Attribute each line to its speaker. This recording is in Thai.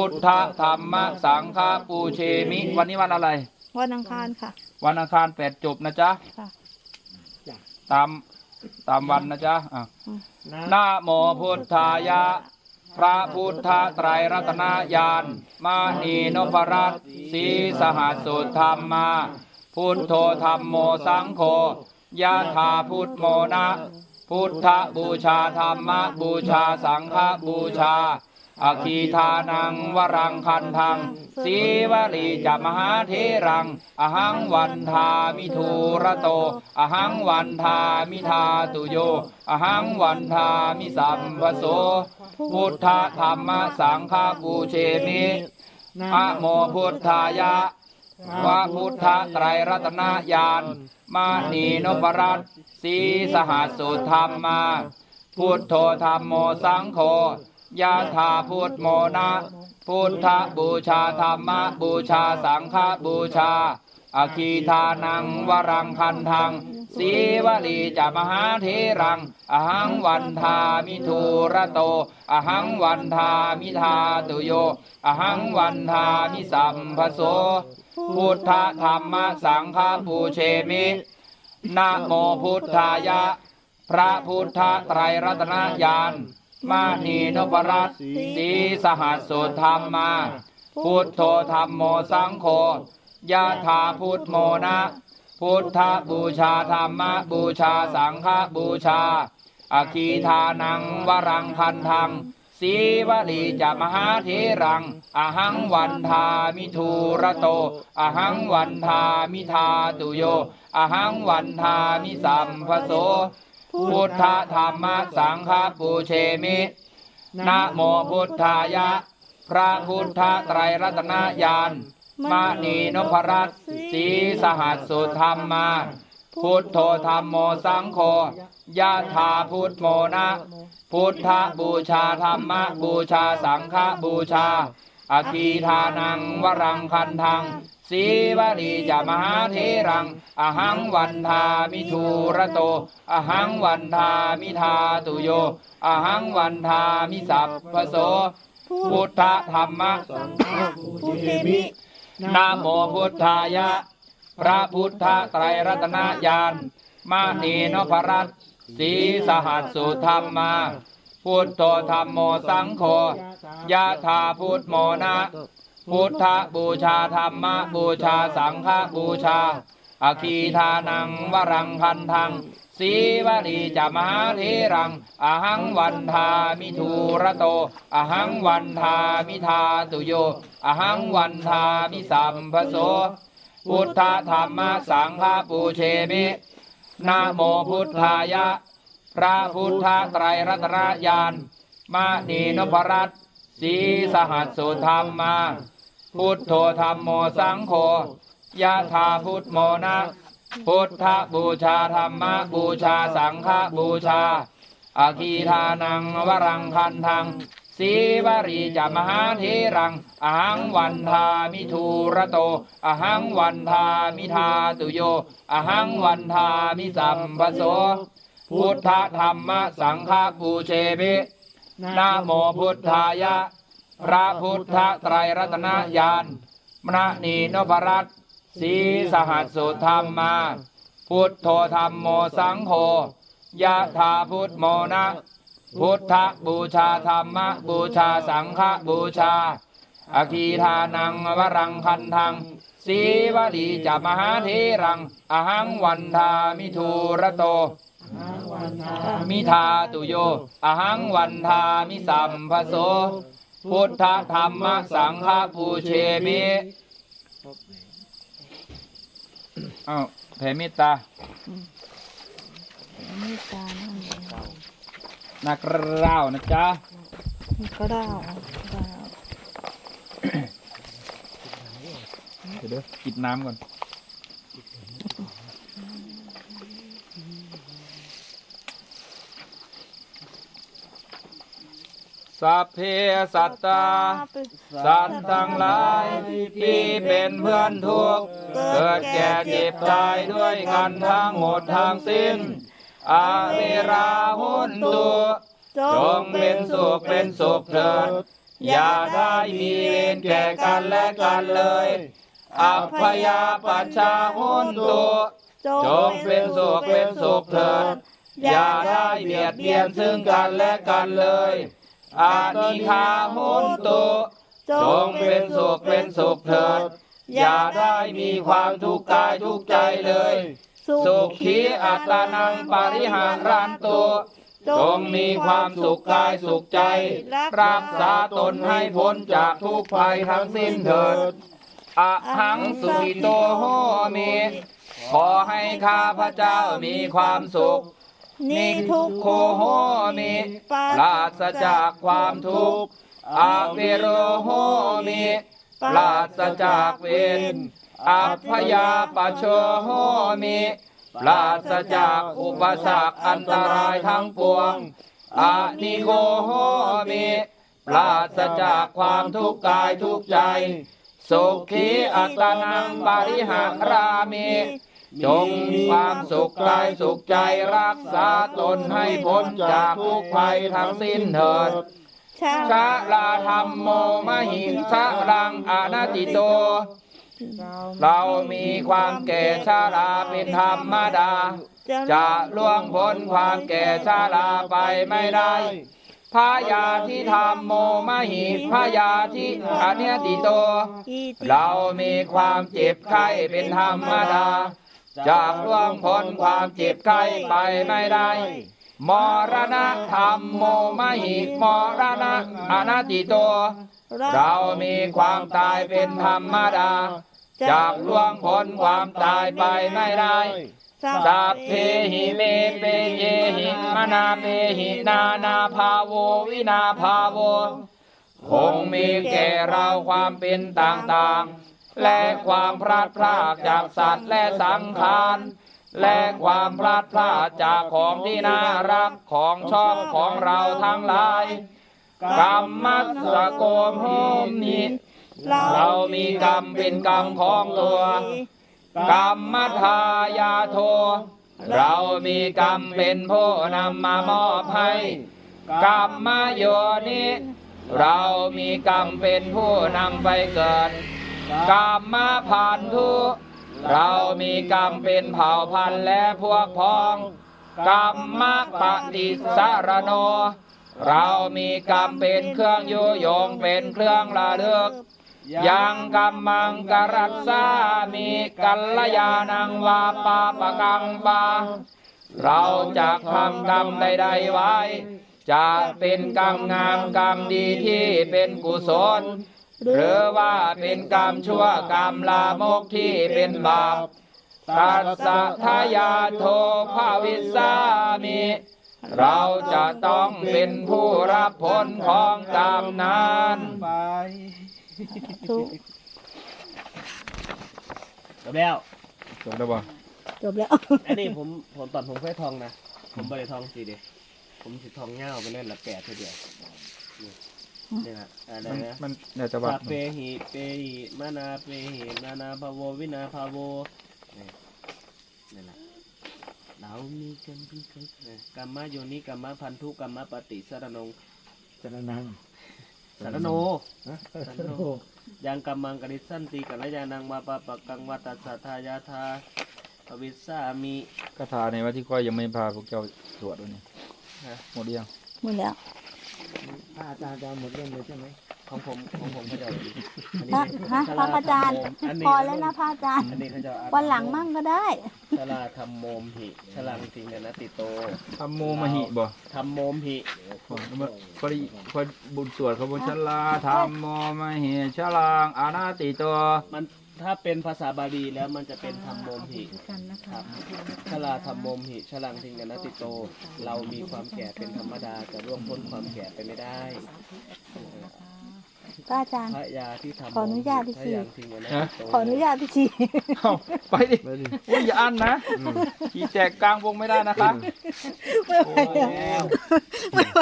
Speaker 1: พุทธธรรมสังฆปูเชมิ วันนี้วันอะไร
Speaker 2: วันอังคารค่ะ
Speaker 1: วันอังคารแปดจบนะจ๊ะ
Speaker 2: ค่ะ
Speaker 1: ตามตามวันนะจ๊ะอะนะโมพุทธายะ พระพุทธไตรรัตนญาณมานีนพรัตน์สีสหัสสุธรรมมา พุทโธธรรมโมสังโฆยะธาพุทโมนะ พุทธบูชาธรรมบูชาสังฆบูชา อคีทานังวรังคันทังสีวลีจะมหาเทรัง อหังวันทามิทูระโต อหังวันทามิทาตุโย อหังวันทามิสัมปโส พุทธธรรมสังฆบูเชมิอะโมพุทธายะวะพุทธไตรรัตนญาณมานีนพรัตน์สีสหัสสุธรรมมา พุทโธธรรมโมสังโฆ ยะธาพุทโมนะพุทธบูชาธรรมบูชาสังฆบูชาอาคีทานังวรังคันทังสีวลีจะมหาเทรัง อหังวันทามิทูระโต อหังวันทามิทาตุโย อหังวันทามิสัมภโส พุทธธรรมสังฆปูเชมินะโมพุทธายะ พระพุทธไตรรัตนญาณ มานีนพรัตสีสหัสสุธรรมมา พุทโธธรรมโมสังโฆยะธาพุทโมนะ พุทธบูชาธรรมบูชาสังฆบูชาอาคีทานังวรังคันทังสีวลีจะมหาเทรัง อหังวันทามิทูระโต อหังวันทามิทาตุโย อหังวันทามิสัมภโส พุทธธรรมสังฆปูเชมินะโมพุทธายะ พระพุทธไตรรัตนญาณมานีนพรัตสีสหัสสุธรรมมา พุทโธธรรมโมสังโฆยะธาพุทโมนะ พุทธบูชาธรรมบูชาสังฆบูชา อาคีทานังวรังคันทังสีวลีจะมหาเทรัง อหังวันทามิทูระโต อหังวันทามิทาตุโย อหังวันทามิสัพพโส พุทธธรรม
Speaker 2: ปูเชมิ
Speaker 1: นะโมพุทธายะ พระพุทธไตรรัตนญาณมานีนพรัตน์สีสหัสสุธรรมมา พุทโธธรรมโมสังโฆยะธาพุทโมนะ พุทธบูชาธรรมบูชาสังฆบูชาอาคีทานังวรังพันทังสีวลีจะมหาเทรัง อหังวันทามิทูระโต อหังวันทามิทาตุโย อหังวันทามิสัมภโส พุทธธรรมสังฆปูเชมินะโมพุทธายะ พระพุทธไตรรัตนญาณมานีนพรัตสีสหัสสุธรรมมา พุทโธธรรมโมสังโฆยะธาพุทโมนะ พุทธบูชาธรรมบูชาสังฆบูชาอาคีทานังวรังคันทังสีวรีจะมหาเทรังอหังวันทามิทูระโตอหังวันทามิทาตุโยอหังวันทามิสัมปโส พุทธธรรมสังฆปูเชมินะโมพุทธายะ พระพุทธไตรรัตนญาณมณนีนพรัตน์สีสหัสสุธรรมมา พุทโธธรรมโมสังโฆยะธาพุทโมนะ พุทธบูชาธรรมบูชาสังฆบูชาอาคีทานังวรังคันทังสีวลีจะมหาเทรัง อหังวันทามิทูระโต มิทาตุโย อหังวันทามิสัมภโส พุทธธรรมสังฆปูเชมิอ้าวแผ่เมตตา
Speaker 2: มีตานั่น
Speaker 1: นักเล่านะจ๊ะ
Speaker 2: มีก็ได้าวดาว
Speaker 1: เดี๋ยวเดี๋ยวกินน้ำก่อน สัพเพสัตตา สัตว์ทั้งหลายที่เป็นเพื่อนทุกข์เกิดแก่เจ็บตายด้วยกันทั้งหมดทั้งสิ้น อาเวราหุนตุจงเป็นสุขเป็นสุขเถิด อย่าได้มีเวรแก่กันและกันเลย อัพยาปัชชาหุนตุจงเป็นสุขเป็นสุขเถิด อย่าได้เบียดเบียนซึ่งกันและกันเลย อานิคาโหนตุจงเป็นสุขเป็นสุขเถิด อย่าได้มีความทุกข์กายทุกข์ใจเลย สุขีอัตานังปริหารันตุจงมีความสุขกายสุขใจ รักษาตนให้พ้นจากทุกภัยทั้งสิ้นเถิดอะหังสุขิโตโหมิขอให้ข้าพระเจ้ามีความสุข นิทุกโคโหมิปราศจากความทุกข์อาเวโรโหมิปราศจากเวรอัพยาปโชโหมิปราศจากอุปสรรคอันตรายทั้งปวงอานิโคโหมิปราศจากความทุกข์กายทุกใจ สุขีอัตนังปริหารามิ จงมีความสุขกายสุขใจรักษาตนให้พ้นจากทุกภัยทั้งสิ้นเถิดชะลาธรรมโมมหิชะลังอนาติโต เรามีความแก่ชาลาเป็นธรรมดา จะล่วงพ้นความแก่ชาลาไปไม่ได้พยาที่ธรรมโมมหิพยาที่อเนติโต เรามีความเจ็บไข้เป็นธรรมดา จากล่วงพ้นความเจ็บไข้ไปไม่ได้ มรณะธรรมโมมหิมรณะอนัตติโต เรามีความตายเป็นธรรมดา จากล่วงพ้นความตายไปไม่ได้สัพเพหิเมเปเยหิมนาเปหินานาภาโววินาภาโว คงมีแก่เราความเป็นต่างๆ และความพลาดพลาดจากสัตว์และสังขารและความพลาดพลาดจากของที่น่ารักของชอบของเราทั้งหลายกรรมมัสสะโกมโหมนิเรามีกรรมเป็นกรรมของตัวกรรมทายาโท เรามีกรรมเป็นผู้นำมามอบให้กรรมโยนิเรามีกรรมเป็นผู้นำไปเกิด กรรมผ่านทุเรามีกรรมเป็นเผ่าพันธุ์และพวกพ้อง กรรมปฏิสารโน เรามีกรรมเป็นเครื่องยุยงเป็นเครื่องระลึก ยังกัมมังกรัสสามีกัลยาณังวาปาปะกังปาเราจะทำกรรมใดๆไว้ จะเป็นกรรมงามกรรมดีที่เป็นกุศล หรือว่าเป็นกรรมชั่วกรรมลามกที่เป็นบาปตัสสะทายาโทภาวิสสามิ เราจะต้องเป็นผู้รับผลของกรรมนั้น
Speaker 3: ไป
Speaker 2: ทุก
Speaker 3: จบแล้ว
Speaker 1: จบแล้วบ่
Speaker 2: จบแล้ว
Speaker 3: อันนี้ผมผมตอนผมเคยทองนะ ผมบริทองสีเดียผมสิทองเง่าไปเล่นละแปดเท่าเดียว นี่นี่นะอะไร
Speaker 1: มัน
Speaker 3: นะ
Speaker 1: มันน่าจะว่า
Speaker 3: สัพเปหิเปหิมานาเปหินานาภาโววินาภาโวนี่นี่แหละเรามีกันที่เคยนะกรรมโยนิกรรมพันธุกรรมปฏิสารนง
Speaker 4: สารนัง
Speaker 3: สารโนสารโน ยังกรรมังกริสันติกัลยานังวาปะปะกังวัตสัทธายาธาภวิสสามิ
Speaker 1: คาถาในว่าที่ก้อยยังไม่พาพวกเจ้าสวดวันนี้
Speaker 3: ฮะ
Speaker 1: หมดหรือยัง
Speaker 2: หมดแล้ว
Speaker 4: พระอาจารย์จะเอาหมดเรื่องเลยใช่ไหม
Speaker 3: ของผมของผมเขาจะเอาอันนี้อัน
Speaker 2: พระ
Speaker 3: นี้
Speaker 2: ฮะพระอาจารย์
Speaker 3: อันนี้
Speaker 2: พอแล้วนะพระอาจารย์
Speaker 3: อันนี้เขาจะเอา
Speaker 2: วันหลังมั่งก็ได้
Speaker 3: ชลาธรรมโมมหิชลังติงเนนะติโต
Speaker 1: ทำโมมหิบ่
Speaker 3: ธรรมโมมหิ
Speaker 1: พอดีพอบุญสวดเขาบุญชลาธรรมโมมหิชลางอานาติตัว
Speaker 3: มัน ถ้าเป็นภาษาบาลีแล้วมันจะเป็นธรรมโมมหิครับชลาธรรมโมมหิชลังติงเนนะติโต เรามีความแก่เป็นธรรมดาจะร่วงพ้นความแก่ไปไม่ได้
Speaker 2: พระอาจารย์
Speaker 3: พระยาที่ทำ
Speaker 2: ขออนุญาตดิ
Speaker 3: พระ
Speaker 2: สิ
Speaker 3: ยังทิ้งไว้นะ
Speaker 1: ฮะ
Speaker 2: ขออนุญาตพี่ชี
Speaker 1: เอาไปดิ โอ้ยอย่าอั้นนะขี่แจกกลางวงไม่ได้นะคะ
Speaker 2: ไม่ไหวแล้วไม่ไหว